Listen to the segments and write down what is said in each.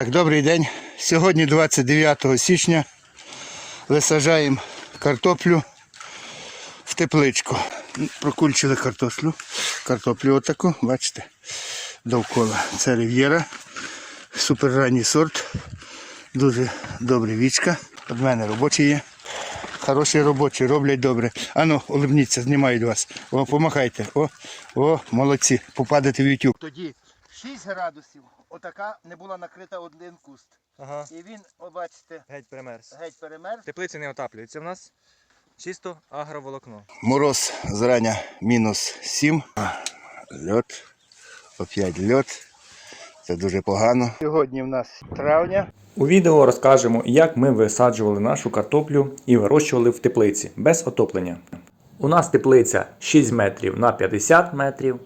Так, добрий день. Сьогодні 29 січня висаджаємо картоплю в тепличку. Ну, Прокульчили картоплю. Картоплю отаку, бачите, довкола. Це рив'єра. Суперранній сорт. Дуже добре вічка. Від мене робочі є. Хороші робочі, роблять добре. Ану, улибніться, знімають вас. О, помахайте. О, о, молодці. Попадете в YouTube. Тоді 6 градусів. Отака не була накрита один куст. Ага, І він, о, бачите, геть примерз. геть перемерз. Теплиці не отаплюються в нас. Чисто агроволокно. Мороз зрання мінус 7. Льот. Опять льот. Це дуже погано. Сьогодні в нас травня. У відео розкажемо, як ми висаджували нашу картоплю і вирощували в теплиці без отоплення. У нас теплиця 6 метрів на 50 метрів.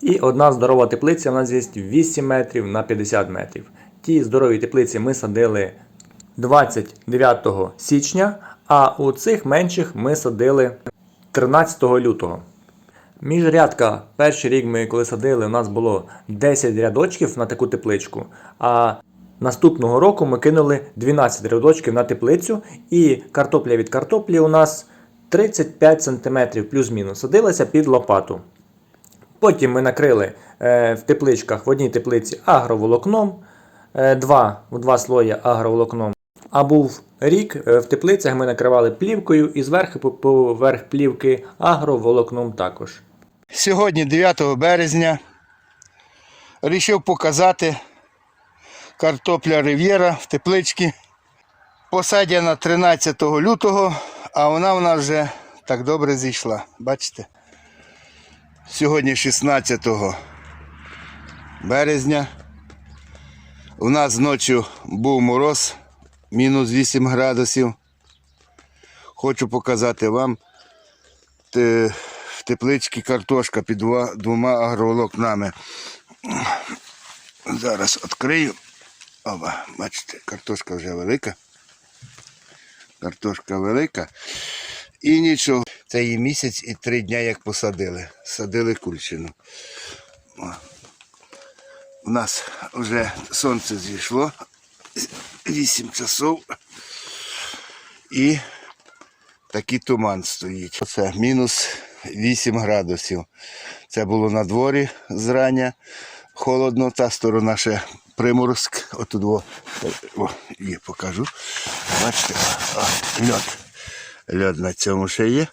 І одна здорова теплиця у нас є 8 метрів на 50 метрів. Ті здорові теплиці ми садили 29 січня, а у цих менших ми садили 13 лютого. Міжрядка, перший рік ми коли садили, у нас було 10 рядочків на таку тепличку. А наступного року ми кинули 12 рядочків на теплицю, і картопля від картоплі у нас 35 см плюс-мінус садилася під лопату. Потім ми накрили е, в тепличках в одній теплиці агроволокном, е, два, в два слої агроволокном. А був рік е, в теплицях ми накривали плівкою і зверху поверх плівки агроволокном також. Сьогодні, 9 березня, вирішив показати картопля Рив'єра в тепличці. Посадяна 13 лютого, а вона в нас вже так добре зійшла. Бачите? Сьогодні 16 березня. У нас ночі був мороз, мінус 8 градусів. Хочу показати вам в тепличці картошка під двома агроволокнами. Зараз відкрию. Оба, бачите, картошка вже велика. Картошка велика. І нічого. Це її місяць і три дня як посадили. Садили кульчину. У нас вже сонце зійшло. 8 часов. І такий туман стоїть. Це мінус 8 градусів. Це було на дворі зрання. Холодно, та сторона ще приморозк. Отут о, о, є, покажу. Бачите, о, льод. Льод на цьому ще є.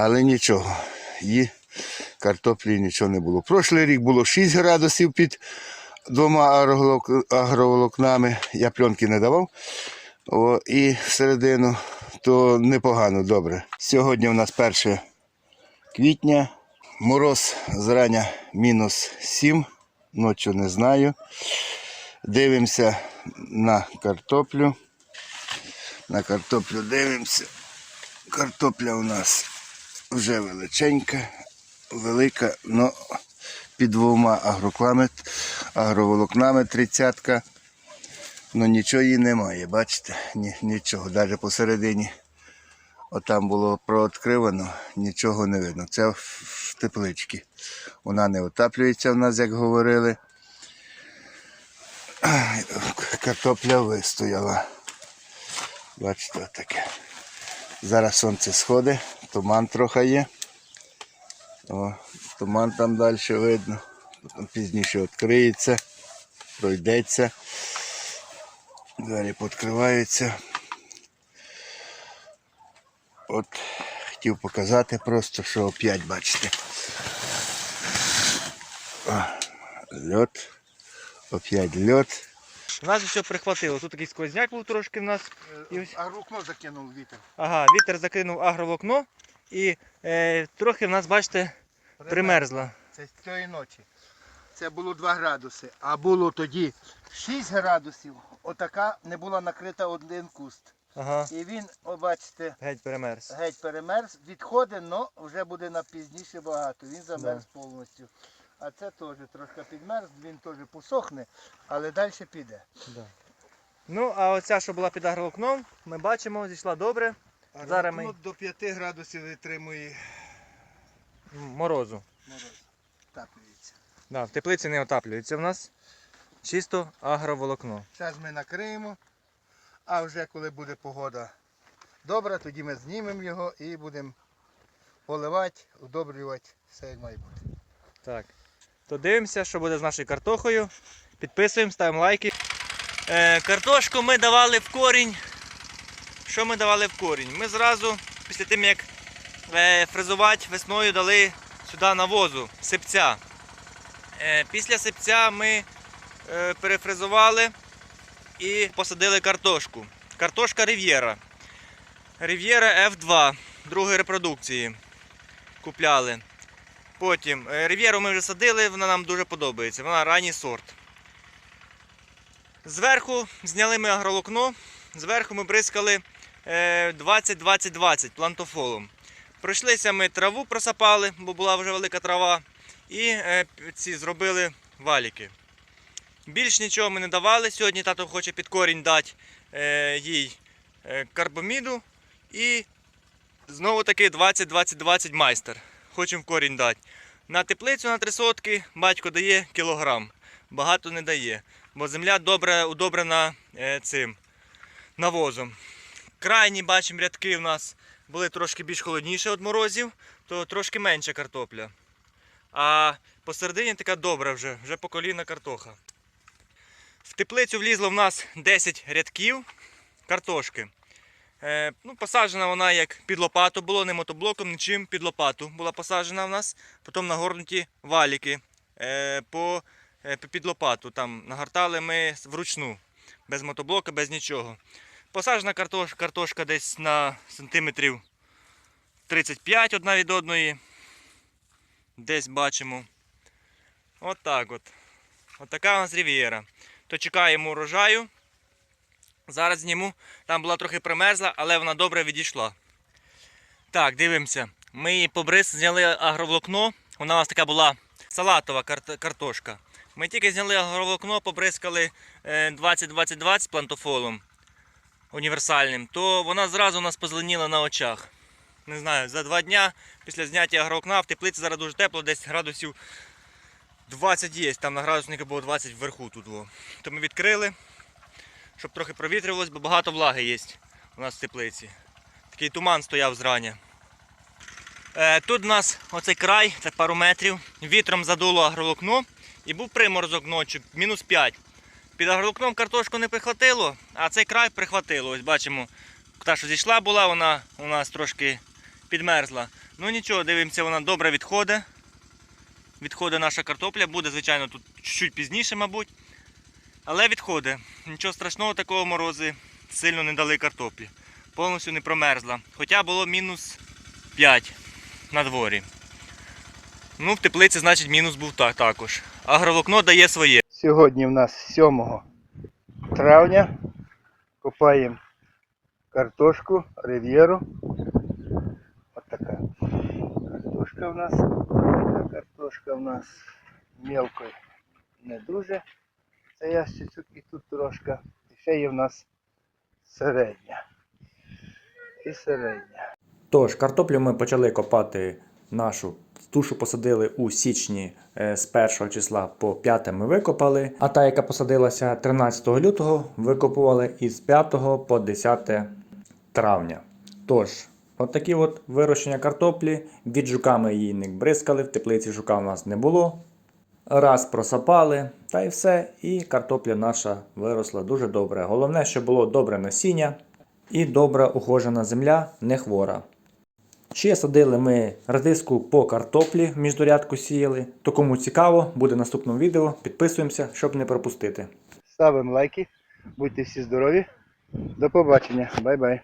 Але нічого. Є картоплі нічого не було. Прошлий рік було 6 градусів під двома агроволокнами. Я пленки не давав. О, і всередину то непогано, добре. Сьогодні у нас 1 квітня. Мороз зрання мінус 7, ночі не знаю. Дивимося на картоплю. На картоплю дивимося. Картопля у нас вже величенька, велика, але під двома агроклами, агроволокнами тридцятка. Ну нічого її немає, бачите? Ні, нічого. Навіть посередині отам було прооткривано, нічого не видно. Це в тепличці. Вона не отаплюється в нас, як говорили. Картопля вистояла. Бачите, отаке. Зараз сонце сходить, туман трохи є. О, туман там далі видно. Потім пізніше відкриється, пройдеться. Двері відкриваються. От хотів показати просто, що опять бачите. О, льот. Опять льот. Нас ще прихватило. Тут такий сквозняк був трошки в нас. Ось- А рукно закинув вітер. Ага, вітер закинув агроволокно і е, трохи в нас, бачите, примерзло. Це з цієї ночі. Це було 2 градуси, а було тоді 6 градусів. Отака не була накрита один куст. Ага, І він, о, бачите, геть перемерз. геть перемерз, відходить, але вже буде на пізніше багато. Він замерз повністю. А це теж трошки підмерз, він теж посохне, але далі піде. Да. Ну, а оця, що була під агроволокном, ми бачимо, зійшла добре. А Зараз ми- до 5 градусів витримує Морозу. мороз. Таплюється. Да, в теплиці не отаплюється в нас. чисто агроволокно. Зараз ми накриємо, а вже коли буде погода добра, тоді ми знімемо його і будемо поливати, удобрювати все як має бути. Так. То дивимося, що буде з нашою картохою. Підписуємо, ставимо лайки. Е, картошку ми давали в корінь. Що ми давали в корінь? Ми зразу, після тим як е, фрезувати весною дали сюди навозу, сипця. Е, після сипця ми е, перефрезували і посадили картошку. Картошка Рів'єра. Рів'єра F2 другої репродукції. Купляли. Потім Рів'єру ми вже садили, вона нам дуже подобається. Вона ранній сорт. Зверху зняли ми агролокно, зверху ми бризкали 20-20-20 плантофолом. Пройшлися ми траву просапали, бо була вже велика трава, і е, ці зробили валіки. Більш нічого ми не давали. Сьогодні тато хоче під корінь дати е, їй е, карбоміду і знову таки 20-20-20 майстер. Хочемо корінь дати. На теплицю на три сотки батько дає кілограм. Багато не дає, бо земля добре удобрена е, цим навозом. Крайні бачимо рядки у нас були трошки більш холодніше від морозів, то трошки менша картопля. А посередині така добра вже, вже по коліна картоха. В теплицю влізло в нас 10 рядків картошки. Е, ну, посаджена вона як під лопату було, не мотоблоком, нічим під лопату була посаджена в нас. Потім нагорнуті валіки е, по, е, під лопату. Там нагортали ми вручну, без мотоблока, без нічого. Посаджена картош, картошка десь на сантиметрів 35 одна від одної. Десь бачимо. От так от. От така у нас рів'єра. То чекаємо урожаю. Зараз зніму. Там була трохи примерзла, але вона добре відійшла. Так, дивимося. Ми її побриз зняли агроволокно. У нас така була салатова картошка. Ми тільки зняли агроволокно, побризкали е, 20-20-20 плантофолом універсальним, то вона зразу у нас позеленіла на очах. Не знаю, за два дня після зняття агроволокна в теплиці зараз дуже тепло, десь градусів 20 є. Там на градуснику було 20 вверху тут. Во. То ми відкрили щоб трохи провітрювалось, бо багато влаги є у нас в теплиці. Такий туман стояв зрання. Е, тут у нас оцей край, це пару метрів. Вітром задуло агроволокно і був приморозок ночі, мінус 5. Під агроволокном картошку не прихватило, а цей край прихватило. Ось бачимо, та, що зійшла була, вона у нас трошки підмерзла. Ну нічого, дивимося, вона добре відходить. Відходить наша картопля, буде, звичайно, тут чуть пізніше, мабуть. Але відходить. Нічого страшного, такого морози сильно не дали картоплі. Повністю не промерзла. Хоча було мінус 5 на дворі. Ну, в теплиці, значить, мінус був так, також. Агроволокно дає своє. Сьогодні в нас 7 травня. Копаємо картошку, рив'єру. Ось така картошка в нас. Така картошка в нас мелкою не дуже. Це ящичок і тут трошки. І ще є в нас середня. І середня. Тож, картоплю ми почали копати нашу. Ту, що посадили у січні е, з 1 числа по 5 ми викопали, а та, яка посадилася 13 лютого, викопували із 5 по 10 травня. Тож, от от вирощення картоплі. Від жука ми її не бризкали, в теплиці жука у нас не було. Раз просапали, та й все. І картопля наша виросла дуже добре. Головне, щоб було добре насіння і добре ухожена земля, не хвора. Ще садили ми радиску по картоплі, міждорядку сіяли. То кому цікаво, буде в відео. Підписуємося, щоб не пропустити. Ставимо лайки. Будьте всі здорові. До побачення. Бай-бай.